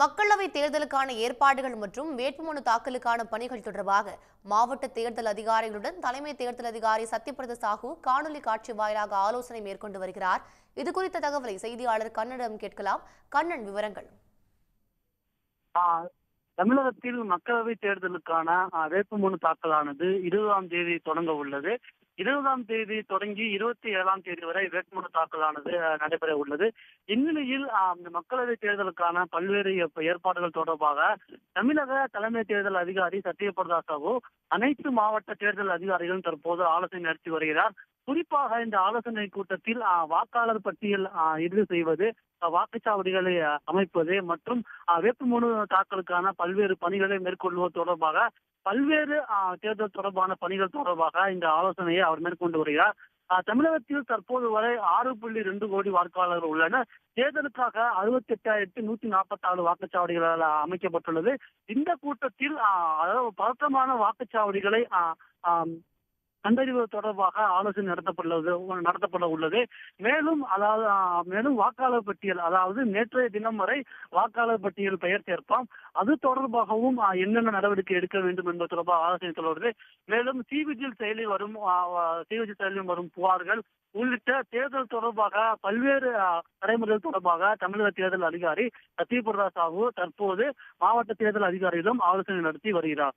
மக்களவை தேர்தலுக்கான ஏற்பாடுகள் மற்றும் வேட்புமனு தாக்கலுக்கான பணிகள் தொடர்பாக மாவட்ட தேர்தல் அதிகாரிகளுடன் தலைமை தேர்தல் அதிகாரி சத்யபிரத சாஹூ காணொலி காட்சி வாயிலாக ஆலோசனை மேற்கொண்டு வருகிறார். இது குறித்த தகவலை செய்தியாளர் கண்ணனிடம் கேட்கலாம். கண்ணன் விவரங்கள். தமிழகத்தில் மக்களவை தேர்தலுக்கான வேட்புமனு தாக்கலானது இருபதாம் தேதி தொடங்க உள்ளது. இருபதாம் தேதி தொடங்கி இருபத்தி ஏழாம் தேதி வரை வேட்புமனு தாக்கலானது நடைபெற உள்ளது. இந்நிலையில் மக்களவை தேர்தலுக்கான பல்வேறு ஏற்பாடுகள் தொடர்பாக தமிழக தலைமை தேர்தல் அதிகாரி சத்யபிரதா சாஹூ அனைத்து மாவட்ட தேர்தல் அதிகாரிகளும் தற்போது ஆலோசனை நடத்தி வருகிறார். குறிப்பாக இந்த ஆலோசனை கூட்டத்தில் வாக்காளர் பட்டியல் இறுதி செய்வது வாக்குச்சாவடிகளை அமைப்பது மற்றும் வேட்புமனு தாக்கலுக்கான பல்வேறு பணிகளை மேற்கொள்வது தொடர்பாக பல்வேறு தேர்தல் தொடர்பான பணிகள் தொடர்பாக இந்த ஆலோசனையை அவர் மேற்கொண்டு வருகிறார். தமிழகத்தில் தற்போது வரை ஆறு புள்ளி ரெண்டு கோடி வாக்காளர்கள் உள்ளனர். தேர்தலுக்காக அறுபத்தி எட்டாயிரத்தி நூத்தி நாற்பத்தி ஆறு வாக்குச்சாவடிகளால் அமைக்கப்பட்டுள்ளது. இந்த கூட்டத்தில் ஆ, பதற்றமான வாக்குச்சாவடிகளை கண்டறிவது தொடர்பாக ஆலோசனை நடத்தப்பட்டுள்ளது நடத்தப்பட உள்ளது. மேலும் அதாவது மேலும் வாக்காளர் பட்டியல் அதாவது நேற்றைய தினம் வரை வாக்காளர் பட்டியல் பெயர் சேர்ப்பாம். அது தொடர்பாகவும் என்னென்ன நடவடிக்கை எடுக்க வேண்டும் என்பது தொடர்பாக ஆலோசனை தொடர்பு மேலும் சிவிஜில் செயலில் வரும் சிவிஜில் செயலில் வரும் புகார்கள் உள்ளிட்ட தேர்தல் தொடர்பாக பல்வேறு நடைமுறைகள் தொடர்பாக தமிழக தேர்தல் அதிகாரி சத்யபிரதா சாஹூ தற்போது மாவட்ட தேர்தல் அதிகாரிகளும் ஆலோசனை நடத்தி வருகிறார்.